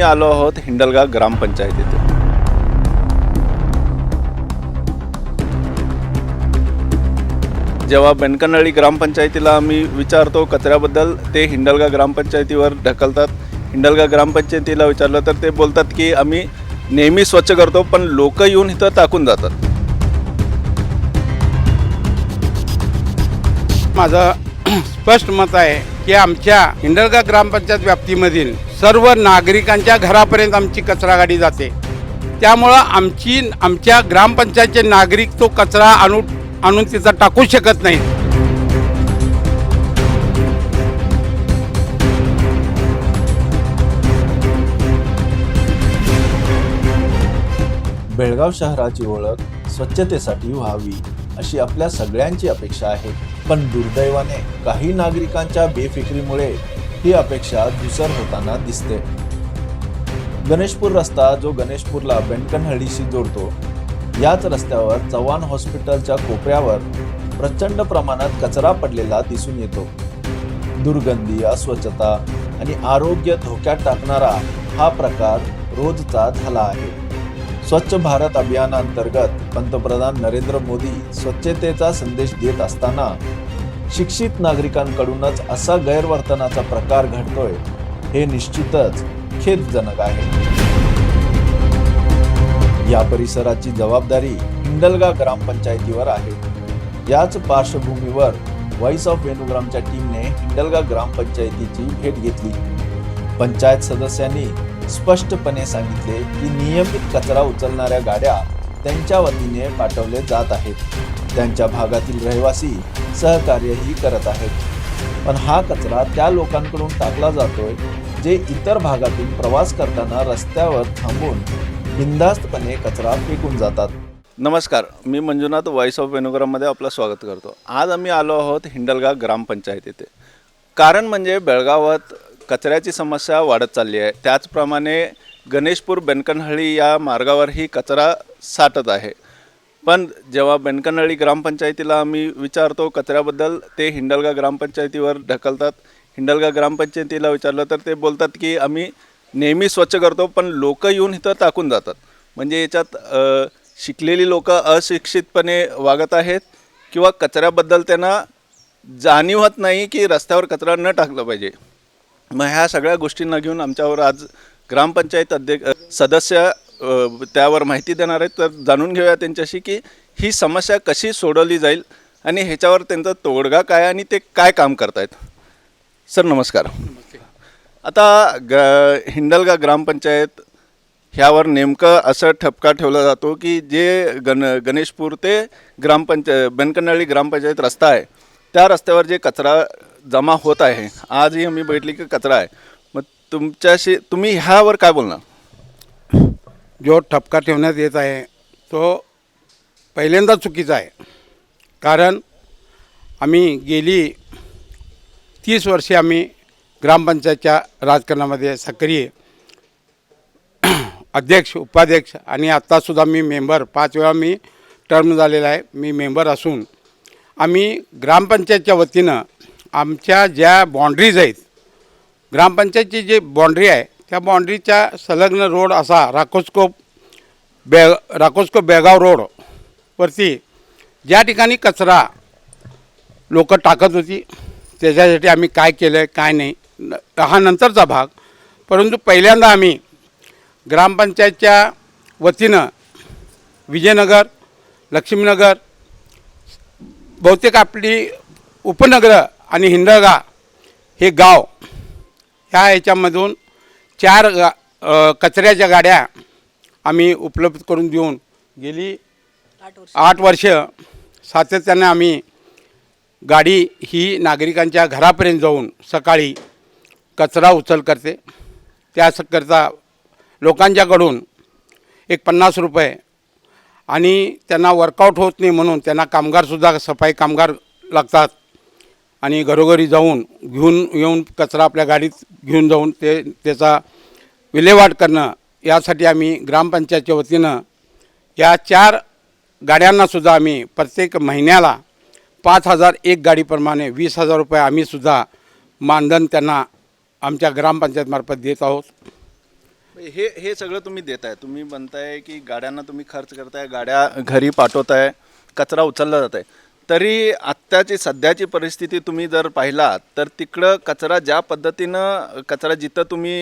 आम्ही आलो आहोत हिंडलगा ग्रामपंचायतीत जेव्हा बेनकनळी ग्रामपंचायतीला आम्ही विचारतो कचऱ्याबद्दल ते हिंडलगा ग्रामपंचायतीवर ढकलतात. हिंडलगा ग्रामपंचायतीला विचारलं तर ते बोलतात की आम्ही नेहमी स्वच्छ करतो पण लोक येऊन इथं टाकून जातात. माझं स्पष्ट मत आहे की आमच्या हिंडलगा ग्रामपंचायत व्याप्तीमधील सर्व नागरिकांच्या घरापर्यंत आमची कचरा गाडी जाते. त्यामुळं आमची आमच्या ग्रामपंचायतचे नागरिक तो कचरा आणू आणून तिचा टाकू शकत नाही बेळगाव शहराची ओळख स्वच्छतेसाठी व्हावी अशी आपल्या सगळ्यांची अपेक्षा आहे. पण दुर्दैवाने काही नागरिकांच्या बेफिक्रीमुळे ही अपेक्षा धुसर होताना दिसते. गणेशपूर रस्ता जो गणेशपूरला बेंडकनहळ्ळीशी जोडतो याच रस्त्यावर चव्हाण हॉस्पिटलच्या कोपऱ्यावर प्रचंड प्रमाणात कचरा पडलेला दिसून येतो. दुर्गंधी अस्वच्छता आणि आरोग्य धोक्यात टाकणारा हा प्रकार रोजचा झाला आहे. स्वच्छ भारत अभियानांतर्गत पंतप्रधान नरेंद्र मोदी स्वच्छतेचा संदेश देत असताना शिक्षित नागरिकांकडूनच असा गैरवर्तनाचा प्रकार घडतोय हे निश्चितच खेदजनक आहे. या परिसराची जबाबदारी हिंडलगा ग्रामपंचायतीवर आहे. याच पार्श्वभूमीवर व्हॉइस ऑफ वेणुग्रामच्या टीमने हिंडलगा ग्रामपंचायतीची भेट घेतली. पंचायत सदस्यांनी स्पष्टपणे सांगितले की नियमित कचरा उचलणाऱ्या गाड्या त्यांच्या वतीने पाठवले जात आहेत. त्यांच्या भागातील रहिवासी सहकार्यही करत आहेत. पण हा कचरा त्या लोकांकडून टाकला जातोय जे इतर भागातून प्रवास करताना रस्त्यावर थांबून बिनधास्तपणे कचरा फेकून जातात. नमस्कार मी मंजुनाथ व्हॉइस ऑफ वेणुग्राममध्ये आपलं स्वागत करतो. आज आम्ही आलो आहोत हिंडलगा ग्रामपंचायत येथे कारण म्हणजे बेळगावात कचऱ्याची समस्या वाढत चालली आहे. त्याचप्रमाणे गणेशपूर बेनकनहळ्ळी या मार्गावरही कचरा साठत आहे. पण जेव्हा बेनकनळी ग्रामपंचायतीला आम्ही विचारतो कचऱ्याबद्दल ते हिंडलगा ग्रामपंचायतीवर ढकलतात. हिंडलगा ग्रामपंचायतीला विचारलं तर ते बोलतात की आम्ही नेहमी स्वच्छ करतो पण लोक येऊन इथं टाकून जातात. म्हणजे याच्यात शिकलेली लोक अशिक्षितपणे वागत आहेत किंवा कचऱ्याबद्दल त्यांना जाणीव होत नाही की रस्त्यावर कचरा न टाकलं पाहिजे. मग ह्या सगळ्या गोष्टींना घेऊन आमच्यावर आज ग्रामपंचायत अध्यक्ष सदस्य त्यावर माहिती देणार आहेत. तर जाणून घेऊया त्यांच्याशी की ही समस्या कशी सोडवली जाईल आणि ह्याच्यावर त्यांचा तोडगा काय आणि ते काय काम करतायत. सर नमस्कार. आता ग हिंडलगा ग्रामपंचायत ह्यावर नेमकं असं ठपका ठेवला जातो की जे गण गणेशपूर ते ग्रामपंचायत बेनकनळी ग्रामपंचायत रस्ता आहे त्या रस्त्यावर जे कचरा जमा होत आहे आजही आम्ही बघितली की कचरा आहे. मग तुमच्याशी तुम्ही ह्यावर काय बोलणार? जो ठपका ठेवण्यात येत आहे तो पहिल्यांदा चुकीचा आहे. कारण आम्ही गेली तीस वर्षे आम्ही ग्रामपंचायतच्या राजकारणामध्ये सक्रिय अध्यक्ष उपाध्यक्ष आणि आत्तासुद्धा मी मेंबर. पाच वेळा मी टर्म झालेला आहे. मी मेंबर असून आम्ही ग्रामपंचायतच्या वतीनं आमच्या ज्या बाँड्रीज आहेत ग्रामपंचायतची जी बाँड्री आहे त्या बाँड्रीच्या संलग्न रोड असा राकोस्कोप बे राकोस्कोप बेळगाव रोडवरती ज्या ठिकाणी कचरा लोक टाकत होती त्याच्यासाठी आम्ही काय केलं आहे काय नाही हा नंतरचा भाग. परंतु पहिल्यांदा आम्ही ग्रामपंचायतच्या वतीनं विजयनगर लक्ष्मीनगर बहुतेक आपली उपनगरं आणि हिंडळगा हे गाव ह्या याच्यामधून चार कचऱ्याच्या गाड्या आम्ही उपलब्ध करून देऊन गेली. आठ वर्ष. सातत्याने आम्ही गाडी ही नागरिकांच्या घरापर्यंत जाऊन सकाळी कचरा उचल करते. त्याकरता लोकांच्याकडून एक पन्नास रुपये आणि त्यांना वर्कआउट होत नाही म्हणून त्यांना कामगारसुद्धा सफाई कामगार लागतात. आणि घरोघरी जाऊन घेऊन येऊन कचरा आपल्या गाडीत घेऊन जाऊन ते त्याचा विल्हेवाट करणं यासाठी आम्ही ग्रामपंचायतच्या वतीनं या चार गाड्यांनासुद्धा आम्ही प्रत्येक महिन्याला पाच हजार एक गाडीप्रमाणे वीस हजार रुपये आम्हीसुद्धा मानधन त्यांना आमच्या ग्रामपंचायतमार्फत देत आहोत. हे हे सगळं तुम्ही देत आहे तुम्ही म्हणताय की गाड्यांना तुम्ही खर्च करताय गाड्या घरी पाठवताय कचरा उचलला जात आहे तरी आत्ताची सध्याची परिस्थिती तुम्ही जर पाहिला तर तिकडं कचरा ज्या पद्धतीनं कचरा जिथं तुम्ही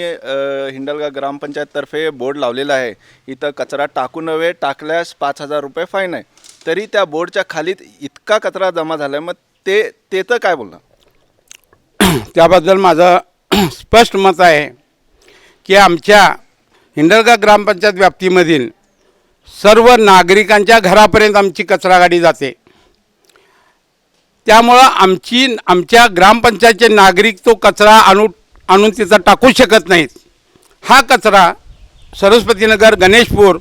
हिंडलगा ग्रामपंचायततर्फे बोर्ड लावलेला आहे इथं कचरा टाकू नव्हे टाकल्यास पाच हजार रुपये फाईन आहे. तरी त्या बोर्डच्या खाली इतका कचरा जमा झाला आहे मग ते ते तर काय बोलणार त्याबद्दल माझं स्पष्ट मत आहे की आमच्या हिंडलगा ग्रामपंचायत व्याप्तीमधील सर्व नागरिकांच्या घरापर्यंत आमची कचरा गाडी जाते. त्यामुळं आमची आमच्या ग्रामपंचायतचे नागरिक तो कचरा आणू आणून तिथं टाकू शकत नाहीत. हा कचरा सरस्वतीनगर गणेशपूर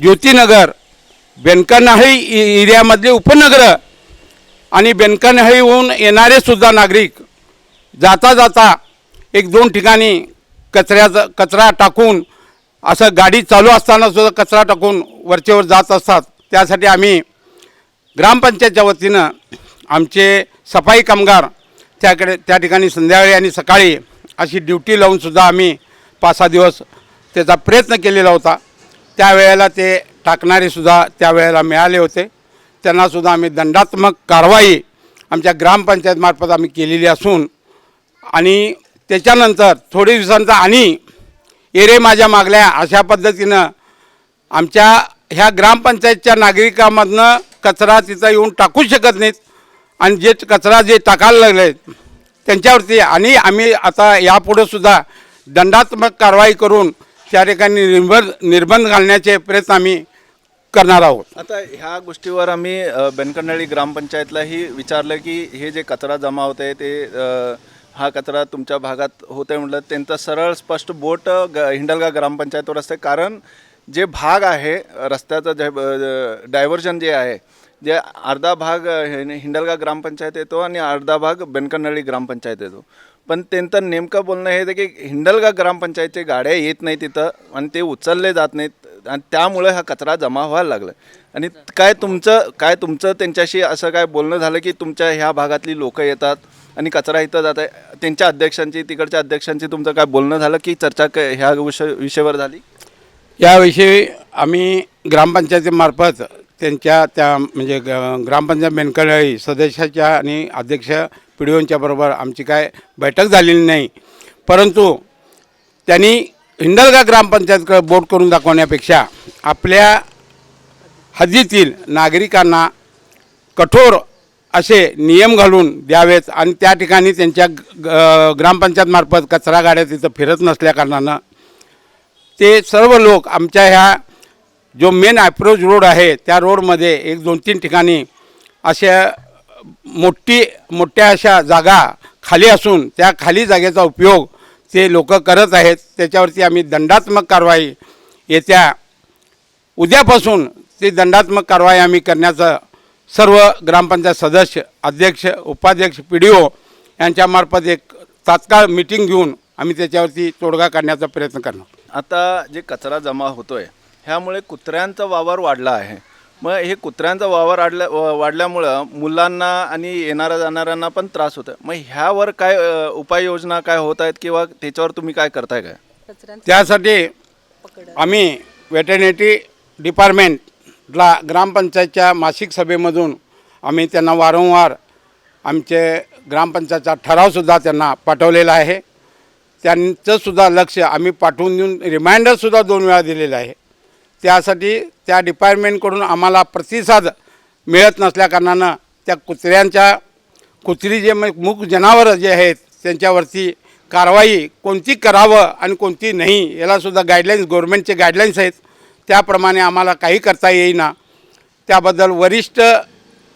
ज्योतिनगर बेनकनहळी एरियामधले उपनगरं आणि बेनकनहळीहून येणारे सुद्धा नागरिक जाता जाता एक दोन ठिकाणी कचऱ्याचा कचरा टाकून असं गाडी चालू असतानासुद्धा कचरा टाकून वरचेवर जात असतात. त्यासाठी आम्ही ग्रामपंचायतच्या वतीनं आमचे सफाई कामगार त्याकडे त्या ठिकाणी संध्याकाळी आणि सकाळी अशी ड्युटी लावूनसुद्धा आम्ही पाच सहा दिवस त्याचा प्रयत्न केलेला होता. त्यावेळेला ते टाकणारेसुद्धा त्यावेळेला मिळाले होते. त्यांनासुद्धा आम्ही दंडात्मक कारवाई आमच्या ग्रामपंचायतमार्फत आम्ही केलेली असून आणि त्याच्यानंतर थोडे दिवसांचा आणि एरे माझ्या मागल्या अशा पद्धतीनं आमच्या ह्या ग्रामपंचायतच्या नागरिकांमधनं कचरा तिथं येऊन टाकू शकत नाहीत. आणि जे कचरा जे टाकायला लागले त्यांच्यावरती आणि आम्ही आता यापुढे सुद्धा दंडात्मक कारवाई करून त्या ठिकाणी निर्बंध निर्बंध घालण्याचे प्रयत्न आम्ही करणार आहोत. आता ह्या गोष्टीवर आम्ही अ, बेनकंडळी ग्रामपंचायतलाही विचारलं की हे जे कचरा जमा होत आहे ते हा कचरा तुमच्या भागात होतंय म्हटलं त्यांचं सरळ स्पष्ट बोट ग हिंडलगा ग्रामपंचायतवर असते कारण जे भाग आहे रस्त्याचं जे डायव्हर्जन जे आहे जे अर्धा भाग हे- हिंडलगा ग्रामपंचायत येतो आणि अर्धा भाग बेनकनळी ग्रामपंचायत येतो. पण त्यांचं नेमकं बोलणं हे आहे की हिंडलगा ग्रामपंचायतचे गाड्या येत नाही तिथं आणि ते उचलले जात नाहीत आणि त्यामुळे हा कचरा जमा व्हायला लागला. आणि काय तुमचं काय तुमचं त्यांच्याशी असं काय बोलणं झालं की तुमच्या ह्या भागातली लोकं येतात आणि कचरा इथं जात आहे? त्यांच्या अध्यक्षांची तिकडच्या अध्यक्षांची तुमचं काय बोलणं झालं की चर्चा क ह्या विषय विषयावर झाली? याविषयी आम्ही ग्रामपंचायतीमार्फत त्यांच्या त्या म्हणजे ग- ग्रामपंचायत मेनकळी सदस्याच्या आणि अध्यक्ष पी डी बरोबर आमची काय बैठक झालेली नाही. परंतु त्यांनी हिंडलगा ग्रामपंचायतकडे बोट करून दाखवण्यापेक्षा आपल्या हद्दीतील नागरिकांना कठोर असे नियम घालून द्यावेत आणि त्या ठिकाणी त्यांच्या ग- ग्रामपंचायतमार्फत कचरा गाड्या तिथं फिरत नसल्याकारणानं ते सर्व लोक आमच्या ह्या जो मेन ॲप्रोच रोड आहे त्या रोडमध्ये एक दोन तीन ठिकाणी अशा मोठी मोठ्या अशा जागा खाली असून त्या खाली जागेचा उपयोग ते लोक करत आहेत. त्याच्यावरती आम्ही दंडात्मक कारवाई येत्या उद्यापासून ती दंडात्मक कारवाई आम्ही करण्याचं सर्व ग्रामपंचायत सदस्य अध्यक्ष उपाध्यक्ष पी डी ओ यांच्यामार्फत एक तात्काळ मिटिंग घेऊन आम्ही त्याच्यावरती तोडगा काढण्याचा प्रयत्न करणार. आता जे कचरा जमा होतो आहे ह्यामुळे कुत्र्यांचा वावर वाढला आहे. मग हे कुत्र्यांचा वावर वाढल्या वा- वाढल्यामुळं मुलांना आणि येणाऱ्या जाणाऱ्यांना पण त्रास होतो मग ह्यावर काय उपाययोजना काय होत आहेत किंवा त्याच्यावर तुम्ही काय करताय काय? त्यासाठी आम्ही वेटर्निटी डिपार्टमेंटला ग्रामपंचायतच्या मासिक सभेमधून आम्ही त्यांना वारंवार आमचे ग्रामपंचायतचा ठरावसुद्धा त्यांना पाठवलेला आहे. त्यांचंसुद्धा लक्ष आम्ही पाठवून देऊन रिमाइंडरसुद्धा दोन वेळा दिलेलं आहे. त्यासाठी त्या डिपार्टमेंटकडून आम्हाला प्रतिसाद मिळत नसल्याकारणानं त्या कुत्र्यांच्या कुत्री जे मग मूक जनावरं जे आहेत त्यांच्यावरती कारवाई कोणती करावं आणि कोणती नाही यालासुद्धा गाईडलाईन्स गव्हर्मेंटचे गाईडलाईन्स आहेत. त्याप्रमाणे आम्हाला काही करता येईना. त्याबद्दल वरिष्ठ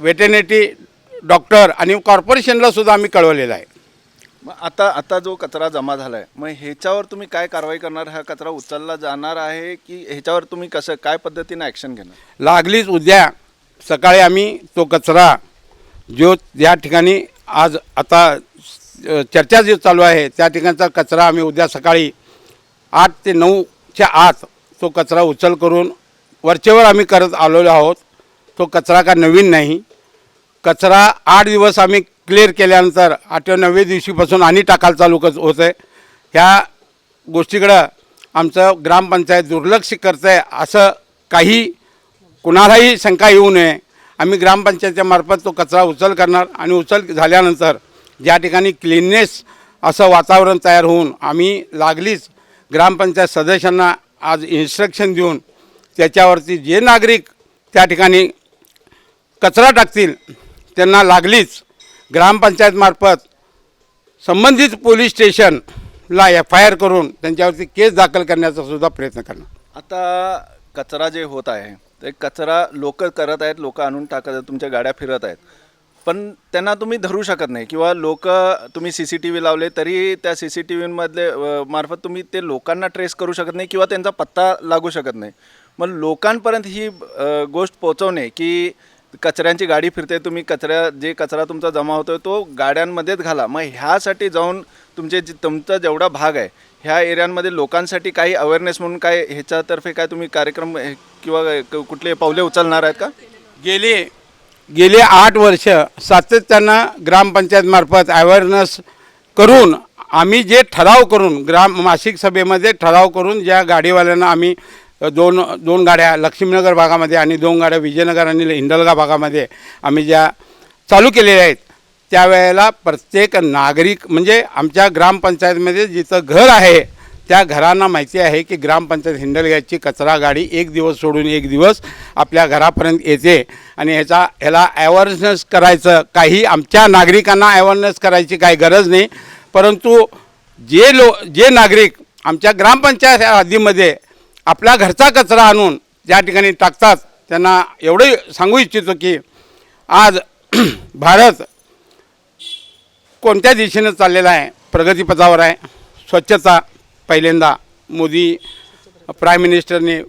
वेटेनिटी डॉक्टर आणि कॉर्पोरेशनला सुद्धा आम्ही कळवलेलं आहे. मग आता आता जो कचरा जमा झाला आहे मग ह्याच्यावर तुम्ही काय कारवाई करणार? हा कचरा उचलला जाणार आहे की ह्याच्यावर तुम्ही कसं काय पद्धतीनं ॲक्शन घेणार? लागलीच उद्या सकाळी आम्ही तो कचरा जो या ठिकाणी आज आता अ, चर्चा जी चालू आहे त्या ठिकाणचा कचरा आम्ही उद्या सकाळी आठ ते नऊच्या आत तो कचरा उचल करून वरचेवर आम्ही करत आलेलो आहोत. तो कचरा का नवीन नाही. कचरा आठ दिवस आम्ही क्लिअर केल्यानंतर आठव्या नवव्या दिवशीपासून आणि टाकायला चालू कच होतं आहे ह्या गोष्टीकडं आमचं ग्रामपंचायत दुर्लक्ष करतं आहे असं काही कुणालाही शंका येऊ नये. आम्ही ग्रामपंचायतच्या मार्फत तो कचरा उचल करणार आणि उचल झाल्यानंतर ज्या ठिकाणी क्लीननेस असं वातावरण तयार होऊन आम्ही लागलीच ग्रामपंचायत सदस्यांना आज इन्स्ट्रक्शन देऊन त्याच्यावरती जे नागरिक त्या ठिकाणी कचरा टाकतील त्यांना लागलीच. ग्रामपंचायतमार्फत संबंधित पोलीस स्टेशनला एफ आय आर करून त्यांच्यावरती केस दाखल करण्याचा सुद्धा प्रयत्न करणार. आता कचरा जे होत आहे ते कचरा लोक करत आहेत लोक आणून टाकत आहेत तुमच्या गाड्या फिरत आहेत. पण त्यांना तुम्ही धरू शकत नाही किंवा लोक तुम्ही सी सी टी व्ही लावले तरी त्या सी सी टी व्हीमधले मार्फत तुम्ही ते लोकांना ट्रेस करू शकत नाही किंवा त्यांचा पत्ता लागू शकत नाही. मग लोकांपर्यंत ही गोष्ट पोचवणे की कचऱ्यांची गाडी फिरते तुम्ही कचऱ्या जे कचरा तुमचा जमा होतोय तो गाड्यांमध्येच घाला. मग ह्यासाठी जाऊन तुमचे जे तुमचा जेवढा भाग आहे ह्या एरियांमध्ये लोकांसाठी काही अवेअरनेस म्हणून काय ह्याच्यातर्फे काय तुम्ही कार्यक्रम हे, किंवा क- कुठले पावले उचलणार आहेत का? गेले गेले आठ वर्ष सातत्यानं ग्रामपंचायतमार्फत अवेअरनेस करून आम्ही जे ठराव करून ग्राम मासिक सभेमध्ये ठराव करून ज्या गाडीवाल्यांना आम्ही दोन दोन गाड्या लक्ष्मीनगर भागामध्ये आणि दोन गाड्या विजयनगर आणि हिंदलगा भागामध्ये आम्ही ज्या चालू केलेल्या आहेत त्यावेळेला प्रत्येक नागरिक म्हणजे आमच्या ग्रामपंचायतमध्ये जिथं घर आहे त्या घरांना माहिती आहे की ग्रामपंचायत हिंडलग्याची कचरा गाडी एक दिवस सोडून एक दिवस आपल्या घरापर्यंत येते. आणि ह्याचा ह्याला अवेअरनेस करायचं काही आमच्या नागरिकांना अवेअरनेस करायची काही गरज नाही. परंतु जे लो जे नागरिक आमच्या ग्रामपंचायत ह्या हद्दीमध्ये आपल्या घरचा कचरा आणून ज्या ठिकाणी टाकतात त्यांना एवढं सांगू इच्छितो की आज भारत कोणत्या दिशेनं चाललेला आहे? प्रगतीपथावर आहे. स्वच्छता पहिल्यांदा मोदी प्राईम मिनिस्टरने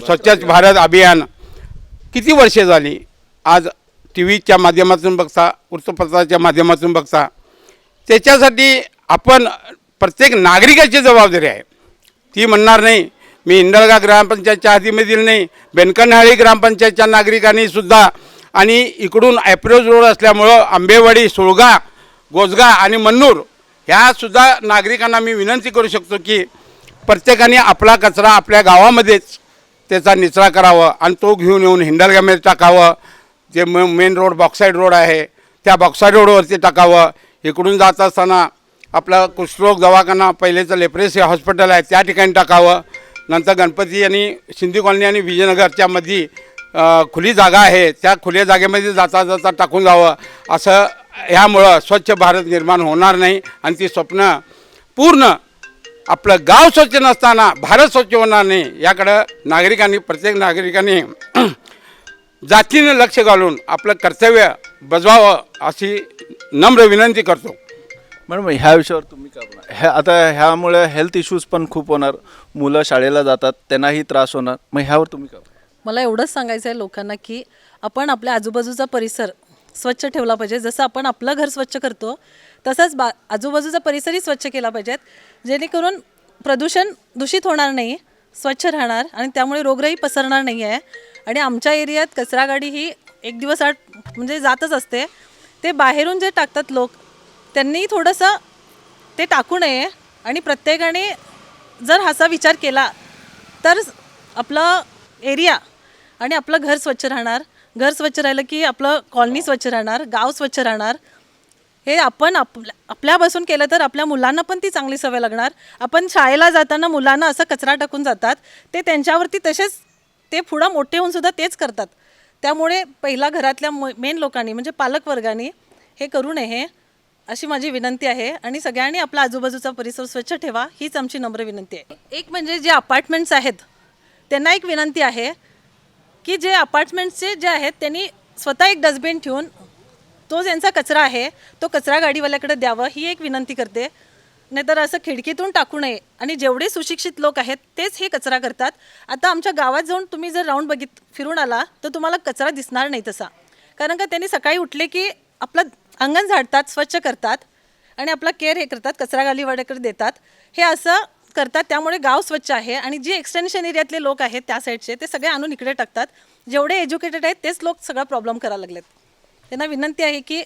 स्वच्छ भारत अभियान किती वर्षे झाली? आज टी व्हीच्या माध्यमातून बघता वृत्तपत्राच्या माध्यमातून बघता त्याच्यासाठी आपण प्रत्येक नागरिकाची जबाबदारी आहे. ती म्हणणार नाही. मी इंदलगा ग्रामपंचायतच्या हद्दीमधील नाही बेनकनहाळी ग्रामपंचायतच्या नागरिकांनी सुद्धा आणि इकडून ॲप्रोच रोड असल्यामुळं आंबेवाडी सुळगा गोजगा आणि मन्नूर ह्यासुद्धा नागरिकांना मी विनंती करू शकतो की प्रत्येकाने आपला कचरा आपल्या गावामध्येच त्याचा निचरा करावा आणि तो घेऊन येऊन हिंडलगामध्ये टाकावं. जे म मेन रोड बॉक्साईड रोड आहे त्या बॉक्साईड रोडवरती टाकावं. इकडून जात असताना आपलं कुष्ठरोग दवाखाना पहिलेचं लेप्रेसी हॉस्पिटल आहे त्या ठिकाणी टाकावं. नंतर गणपती आणि सिंधी कॉलनी आणि विजयनगरच्या मध्ये खुली जागा आहे. त्या खुल्या जागेमध्ये जाता जाता टाकून जावं. असं ह्यामुळं स्वच्छ भारत निर्माण होणार नाही आणि ती स्वप्न पूर्ण आपलं गाव स्वच्छ नसताना भारत स्वच्छ होणार नाही याकडं नागरिकांनी प्रत्येक नागरिकांनी जातीनं लक्ष घालून आपलं कर्तव्य बजवावं अशी नम्र विनंती करतो. मॅडम ह्या विषयावर तुम्ही काय बोला ह्या आता ह्यामुळे हेल्थ इश्यूज पण खूप होणार. मुलं शाळेला जातात त्यांनाही त्रास होणार. मग ह्यावर तुम्ही काय बोलणार? मला एवढंच सांगायचं आहे लोकांना की आपण आपल्या आजूबाजूचा परिसर स्वच्छ ठेवला पाहिजे. जसं आपण आपलं घर स्वच्छ करतो तसंच बा आजूबाजूचा परिसरही स्वच्छ केला पाहिजेत. जेणेकरून प्रदूषण दूषित होणार नाही स्वच्छ राहणार आणि त्यामुळे रोगराई पसरणार नाही आहे. आणि आमच्या एरियात कचरा गाडी ही एक दिवस आठ म्हणजे जातच असते. ते बाहेरून जे टाकतात लोक त्यांनी थोडंसं ते टाकू नये आणि प्रत्येकाने जर असा विचार केला तर आपलं एरिया आणि आपलं घर स्वच्छ राहणार घर स्वच्छ राहिलं की आपलं कॉलनी स्वच्छ राहणार गाव स्वच्छ राहणार. हे आपण आपल्या आपल्यापासून केलं तर आपल्या मुलांना पण ती चांगली सवय लागणार. आपण शाळेला जाताना मुलांना असं कचरा टाकून जातात. ते त्यांच्यावरती तसेच ते पुढं मोठे होऊन सुद्धा तेच करतात. त्यामुळे पहिला घरातल्या मेन लोकांनी म्हणजे पालकवर्गाने हे करू नये अशी माझी विनंती आहे आणि सगळ्यांनी आपला आजूबाजूचा परिसर स्वच्छ ठेवा हीच आमची नम्र विनंती आहे. एक म्हणजे जे अपार्टमेंट्स आहेत त्यांना एक विनंती आहे की जे अपार्टमेंट्सचे जे आहेत त्यांनी स्वतः एक डस्टबिन ठेवून तो ज्यांचा कचरा आहे तो कचरा गाडीवाल्याकडे द्यावं ही एक विनंती करते. नाहीतर असं खिडकीतून टाकू नये आणि जेवढे सुशिक्षित लोक आहेत तेच हे कचरा करतात. आता आमच्या गावात जाऊन तुम्ही जर राऊंड बघित फिरून आला तर तुम्हाला कचरा दिसणार नाही तसा. कारण का त्यांनी सकाळी उठले की आपला अंगण झाडतात स्वच्छ करतात आणि आपला केअर हे करतात कचरा गाडीवाड्याकडे देतात. हे असं करतात त्यामुळे गाव स्वच्छ आहे आणि जे एक्सटेन्शन एरियातले लोक आहेत त्या साईडचे ते सगळे आणून इकडे टाकतात. जेवढे एज्युकेटेड आहेत तेच लोक सगळा प्रॉब्लेम करायला लागलेत. त्यांना विनंती आहे की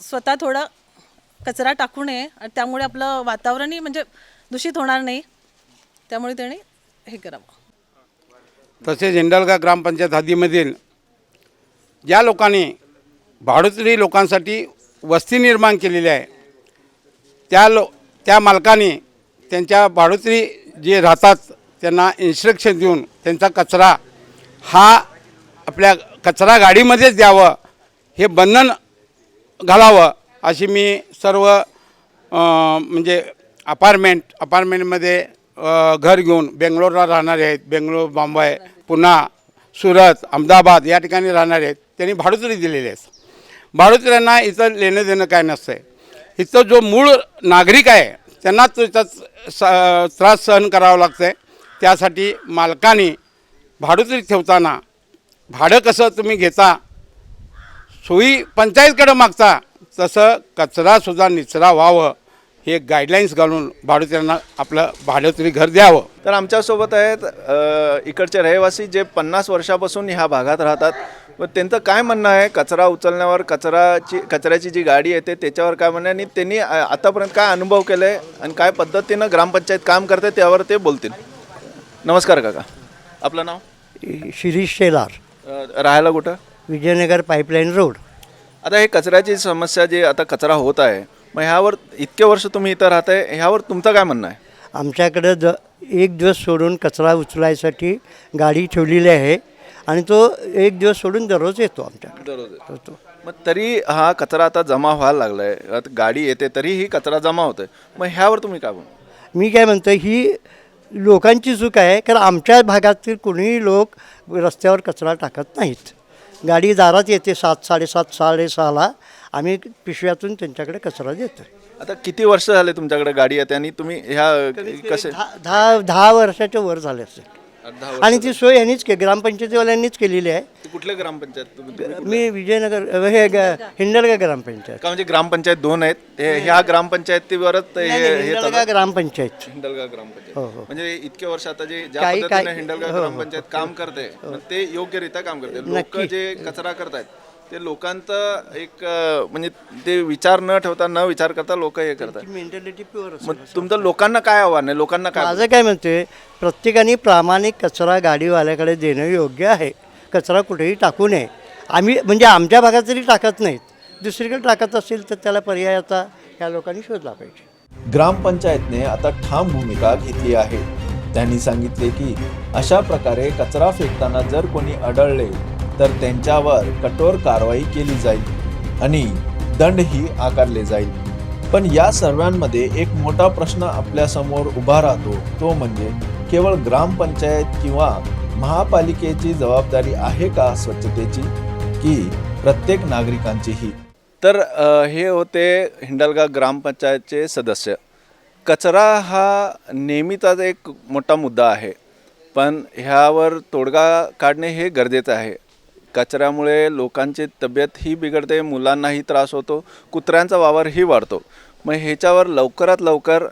स्वतः थोडं कचरा टाकू नये आणि त्यामुळे आपलं वातावरणही म्हणजे दूषित होणार नाही. त्यामुळे त्याने हे करावं. तसेच हिंडलगा ग्रामपंचायत हद्दीमधील ज्या लोकांनी भाडोत्री लोकांसाठी वस्ती निर्माण केलेली आहे. त्या लो त्या मालकाने त्यांच्या भाडोत्री जे राहतात त्यांना इन्स्ट्रक्शन देऊन त्यांचा कचरा हा आपल्या कचरा गाडीमध्येच द्यावं हे बंधन घालावं अशी मी सर्व म्हणजे अपार्टमेंट अपार्टमेंटमध्ये घर घेऊन बेंगलोरला राहणारे आहेत. बेंगलोर बॉम्बे पुन्हा सुरत अहमदाबाद या ठिकाणी राहणारे आहेत. त्यांनी भाडोत्री दिलेली आहे. भाडोत्र्यांना इथं लेणं देणं काय नसतं इथं जो मूळ नागरिक आहे त्यांना त्याचा स- त्रास सहन करावा लागतं आहे त्यासाठी मालकाने भाडोत्री ठेवताना भाडं कसं तुम्ही घेता सोयी पंचायतकडं मागता तसं कचरासुद्धा निचरा व्हावं. हे गाईडलाईन्स घालून भाडोत्र्यांना आपलं भाडोत्री घर द्यावं. तर आमच्यासोबत आहेत इकडचे रहिवासी जे पन्नास वर्षापासून ह्या भागात राहतात. व त्यांचं काय म्हणणं आहे? कचरा उचलण्यावर कचराची कचऱ्याची जी गाडी येते त्याच्यावर काय म्हणणं आहे? आणि त्यांनी आतापर्यंत काय अनुभव केले आहे आणि काय पद्धतीनं ग्रामपंचायत काम करते त्यावर ते बोलतील. नमस्कार काका. आपलं नाव? शिरीष शेलार. राहायला कुठं? Vijaynagar pipeline road. आता हे कचऱ्याची समस्या जी आता कचरा होत आहे मग ह्यावर इतके वर्ष तुम्ही इथं राहताय ह्यावर तुमचं काय म्हणणं आहे? आमच्याकडं द एक दिवस सोडून कचरा उचलायसाठी गाडी ठेवलेली आहे आणि तो एक दिवस सोडून दररोज येतो आमच्याकडे. दररोज तो मग तरी हा कचरा आता जमा व्हायला लागलाय आता गाडी येते तरीही कचरा जमा होतोय. मग ह्यावर तुम्ही काय म्हणू मी काय म्हणतो ही लोकांची चूक आहे कारण आमच्या भागातील कोणीही लोक रस्त्यावर कचरा टाकत नाहीत. गाडी दारात येते सात साडेसात साडेसहाला. आम्ही पिशव्यातून त्यांच्याकडे कचरा देतो आता किती वर्ष झाले तुमच्याकडे गाडी येते आणि तुम्ही ह्या कसे दहा दहा वर्षाच्या वर झाले असेल आणि ती सोय यांनीच के ग्रामपंचायतीवाल्यांनीच केलेली आहे. ते कुठले ग्रामपंचायत मी विजयनगर हे हिंडलगा ग्रामपंचायत. का म्हणजे ग्रामपंचायत दोन आहेत. ह्या ग्रामपंचायतीवरच हिंडलगा ग्रामपंचायत. हिंडलगा ग्रामपंचायत. हो, हो. म्हणजे इतके वर्ष आता जे ज्या हिंडलगा हो, ग्रामपंचायत काम करते ते योग्यरित्या काम करते. लोक. जे कचरा करतायत ते लोकांचं एक अं, म्हणजे ते विचार न ठेवता न विचार करता लोक हे करतात. मेंटॅलिटी प्युअर मग तुमचं लोकांना काय आव्हान आहे? लोकांना काय माझं काय म्हणतोय प्रत्येकाने प्रामाणिक कचरा गाडीवाल्याकडे देणं योग्य आहे. कचरा कुठेही टाकू नये. आम्ही म्हणजे आमच्या भागात तरी टाकत नाहीत. दुसरीकडे टाकत असेल तर त्याला पर्याय आता ह्या लोकांनी शोधला पाहिजे. ग्रामपंचायतने आता ठाम भूमिका घेतली आहे. त्यांनी सांगितले की अशा प्रकारे कचरा फेकताना जर कोणी आढळले तर त्यांच्यावर कठोर कारवाई केली जाईल आणि दंडही आकारले जाईल. पण या सर्वांमध्ये एक मोठा प्रश्न आपल्यासमोर उभा राहतो. तो म्हणजे केवळ ग्रामपंचायत किंवा महापालिकेची जबाबदारी आहे का स्वच्छतेची? की प्रत्येक नागरिकांचीही? तर हे होते हिंडलगा ग्रामपंचायतचे सदस्य. कचरा हा नेहमीचाच एक मोठा मुद्दा आहे. पण ह्यावर तोडगा काढणे हे गरजेचं आहे. कचऱ्यामुळे लोकांची तब्येत ही बिघडते मुलांनाही त्रास होतो कुत्र्यांचा वावरही वाढतो. मग ह्याच्यावर लवकरात लवकर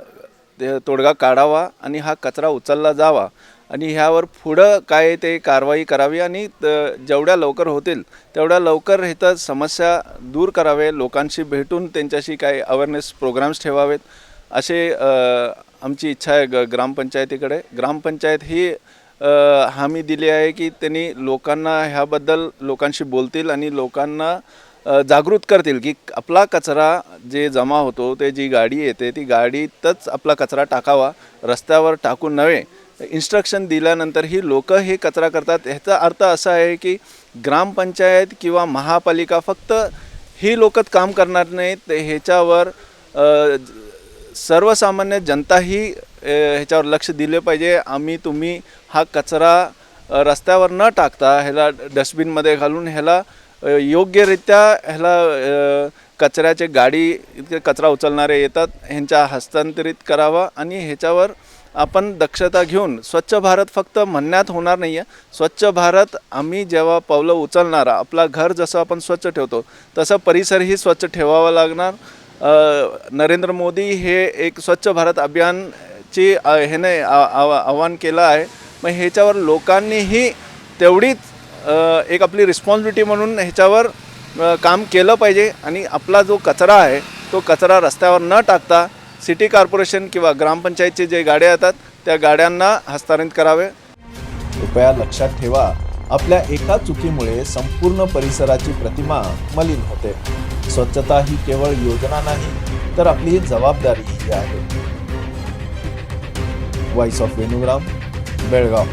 ते तोडगा काढावा आणि हा कचरा उचलला जावा आणि ह्यावर पुढं काय ते कारवाई करावी आणि त- जेवढ्या लवकर होतील तेवढ्या लवकर इथं समस्या दूर करावे लोकांशी भेटून त्यांच्याशी काही अवेअरनेस प्रोग्राम्स ठेवावेत असे आमची इच्छा आहे ग ग्रामपंचायतीकडे. ग्रामपंचायत ही हमी दिली आहे की त्यांनी लोकांना ह्याबद्दल लोकांशी बोलतील आणि लोकांना जागृत करतील की आपला कचरा जे जमा होतो ते जी गाडी येते ती गाडीतच आपला कचरा टाकावा रस्त्यावर टाकून नव्हे इन्स्ट्रक्शन दिल्यानंतर ही लोक हे कचरा करतात. ह्याचा अर्थ असा आहे की ग्रामपंचायत किंवा महापालिका फक्त ही लोकच काम करणार नाहीत. ह्याच्यावर सर्वसामान्य जनताही ही ह्याच्यावर लक्ष दिले पाहिजे. आम्ही तुम्ही हा कचरा रस्त्यावर न टाकता ह्याला डस्टबिनमध्ये घालून ह्याला योग्यरित्या ह्याला कचऱ्याचे गाडी इतके कचरा उचलणारे येतात. ह्यांच्या हस्तांतरित करावा आणि ह्याच्यावर आपण दक्षता घेऊन स्वच्छ भारत फक्त म्हणण्यात होणार नाही आहे स्वच्छ भारत आम्ही जेव्हा पावलं उचलणार आपला घर जसं आपण स्वच्छ ठेवतो तसं परिसरही स्वच्छ ठेवावा लागणार. नरेंद्र मोदी हे एक स्वच्छ भारत अभियान ची ह्याने आ- आवाहन केलं आहे मग ह्याच्यावर लोकांनीही तेवढीच एक आपली रिस्पॉन्सिबिलिटी म्हणून ह्याच्यावर काम केलं पाहिजे. आणि आपला जो कचरा आहे तो कचरा रस्त्यावर न टाकता सिटी कॉर्पोरेशन किंवा ग्रामपंचायतचे जे गाड्या येतात त्या गाड्यांना हस्तांतरित करावे. कृपया लक्षात ठेवा आपल्या एका चुकीमुळे संपूर्ण परिसराची प्रतिमा मलिन होते. स्वच्छता ही केवळ योजना नाही तर आपली जबाबदारीही आहे. Voice of Venugram Belgaum